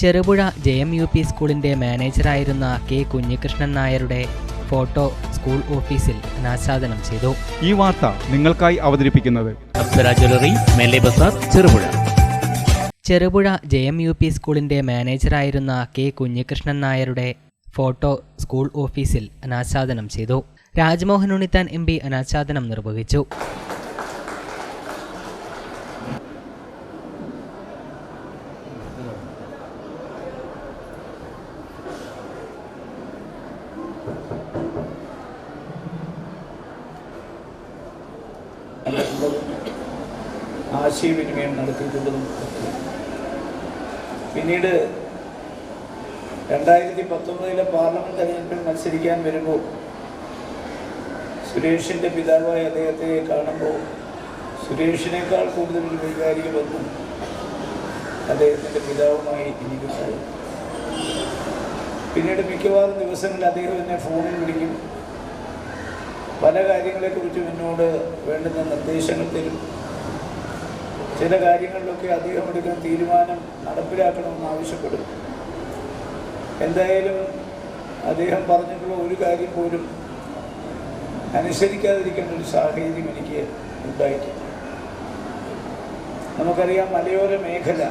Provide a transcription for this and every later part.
Cherupuzha J M U P സ്കൂളിന്റെ മാനേജറായിരുന്ന K Kunhikrishnan നായരുടെ ഫോട്ടോ സ്കൂൾ ഓഫീസിൽ അനാച്ഛാദനം ചെയ്തു. ഈ വാർത്ത നിങ്ങൾക്കായി അവതരിപ്പിക്കുന്നത് Cherupuzha. Cherupuzha J M U P സ്കൂളിന്റെ മാനേജറായിരുന്ന കെ കുഞ്ഞികൃഷ്ണൻ നായരുടെ ഫോട്ടോ സ്കൂൾ ഓഫീസിൽ അനാച്ഛാദനം ചെയ്തു. രാജ്മോഹൻ ഉണ്ണിത്താൻ എം പി അനാച്ഛാദനം നിർവഹിച്ചു. ആശയവിനിമയം നടത്തിയിട്ടുള്ളതും പിന്നീട് രണ്ടായിരത്തി പത്തൊമ്പതിലെ പാർലമെന്റ് തെരഞ്ഞെടുപ്പിൽ മത്സരിക്കാൻ വരുമ്പോൾ സുരേഷിന്റെ പിതാവായ അദ്ദേഹത്തെ കാണുമ്പോൾ സുരേഷിനേക്കാൾ കൂടുതൽ ഒരു വൈകാരിക ബന്ധം അദ്ദേഹത്തിന്റെ പിതാവുമായി എനിക്കുണ്ടായി പിന്നീട് മിക്കവാറും ദിവസങ്ങളിൽ അദ്ദേഹം എന്നെ ഫോണിൽ വിളിക്കും. പല കാര്യങ്ങളെക്കുറിച്ചും എന്നോട് വേണ്ടുന്ന നിർദ്ദേശങ്ങൾ തരും. ചില കാര്യങ്ങളിലൊക്കെ അധികം എടുക്കുന്ന തീരുമാനം നടപ്പിലാക്കണമെന്ന് ആവശ്യപ്പെടും എന്തായാലും അദ്ദേഹം പറഞ്ഞിട്ടുള്ള ഒരു കാര്യം പോലും അനുസരിക്കാതിരിക്കേണ്ട ഒരു സാഹചര്യം എനിക്ക് ഉണ്ടായിട്ടില്ല. നമുക്കറിയാം മലയോര മേഖല.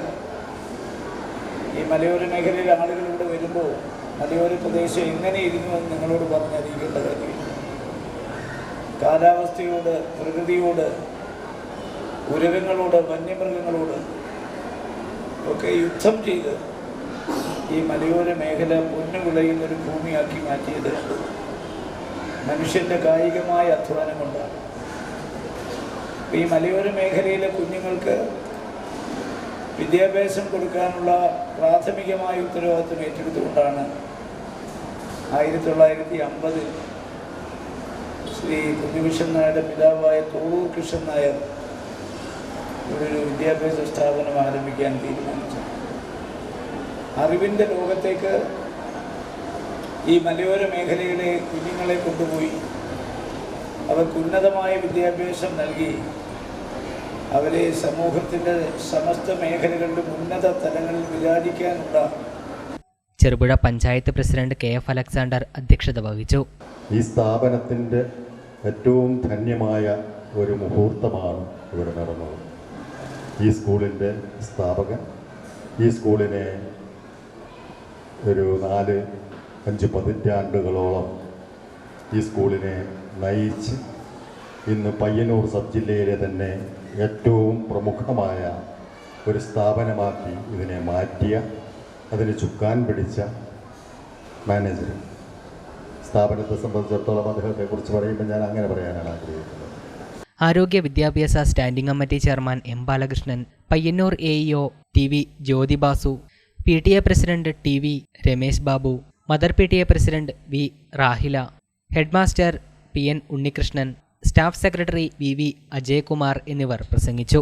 ഈ മലയോര മേഖലയിൽ ആളുകൾ ഇവിടെ വരുമ്പോൾ മലയോര പ്രദേശം എങ്ങനെ ഇരുന്നുവെന്ന് നിങ്ങളോട് പറഞ്ഞറിയിക്കേണ്ട കാര്യമില്ല. കാലാവസ്ഥയോട് പ്രകൃതിയോട് ഉരകങ്ങളോട് വന്യമൃഗങ്ങളോട് ഒക്കെ യുദ്ധം ചെയ്ത് ഈ മലയോര മേഖല പൊന്നു വിളയുന്ന ഒരു ഭൂമിയാക്കി മാറ്റിയത് മനുഷ്യന്റെ കായികമായ അധ്വാനം കൊണ്ടാണ്. ഈ മലയോര മേഖലയിലെ കുഞ്ഞുങ്ങൾക്ക് വിദ്യാഭ്യാസം കൊടുക്കാനുള്ള പ്രാഥമികമായ ഉത്തരവാദിത്വം ഏറ്റെടുത്തുകൊണ്ടാണ് ആയിരത്തി തൊള്ളായിരത്തി അമ്പതിൽ ശ്രീ കുഞ്ഞുകൃഷ്ണൻ നായരുടെ പിതാവായ തോളൂർ കൃഷ്ണൻ നായർ ഒരു വിദ്യാഭ്യാസ സ്ഥാപനം ആരംഭിക്കാൻ തീരുമാനിച്ചു. അറിവിന്റെ ലോകത്തേക്ക് ഈ മലയോര മേഖലയിലെ കുഞ്ഞുങ്ങളെ കൊണ്ടുപോയി അവർക്ക് ഉന്നതമായ വിദ്യാഭ്യാസം നൽകി അവരെ സമൂഹത്തിന്റെ സമസ്ത മേഖലകളിലും ഉന്നത തലങ്ങളിൽ വിചാരിക്കാനുള്ള Cherupuzha panchayat president K F Alexander അധ്യക്ഷത വഹിച്ചു. ഈ സ്ഥാപനത്തിന്റെ ഏറ്റവും ധന്യമായ ഒരു മുഹൂർത്തമാണ് ഇവിടെ നടന്നത്. ഈ സ്കൂളിന്റെ സ്ഥാപകൻ ഈ സ്കൂളിനെ ഒരു നാല് അഞ്ച് പതിറ്റാണ്ടുകളോളം ഈ സ്കൂളിനെ നയിച്ച് ഇന്ന് പയ്യന്നൂർ സബ് ജില്ലയിലെ തന്നെ ഏറ്റവും പ്രമുഖമായ ഒരു സ്ഥാപനമാക്കി ഇതിനെ മാറ്റിയ അതിന് ചുക്കാൻ പിടിച്ച മാനേജർ. സ്ഥാപനത്തെ സംബന്ധിച്ചിടത്തോളം അദ്ദേഹത്തെക്കുറിച്ച് പറയുമ്പോൾ ഞാൻ അങ്ങനെ പറയാനാണ് ആഗ്രഹിക്കുന്നത്. ആരോഗ്യ വിദ്യാഭ്യാസ standing committee chairman M Balakrishnan Payyanur A E O T V Jyothibasu P T A president T V Ramesh Babu mother P T A president V Rahila headmaster P N Unnikrishnan staff secretary V V Ajaykumar എന്നിവർ പ്രസംഗിച്ചു.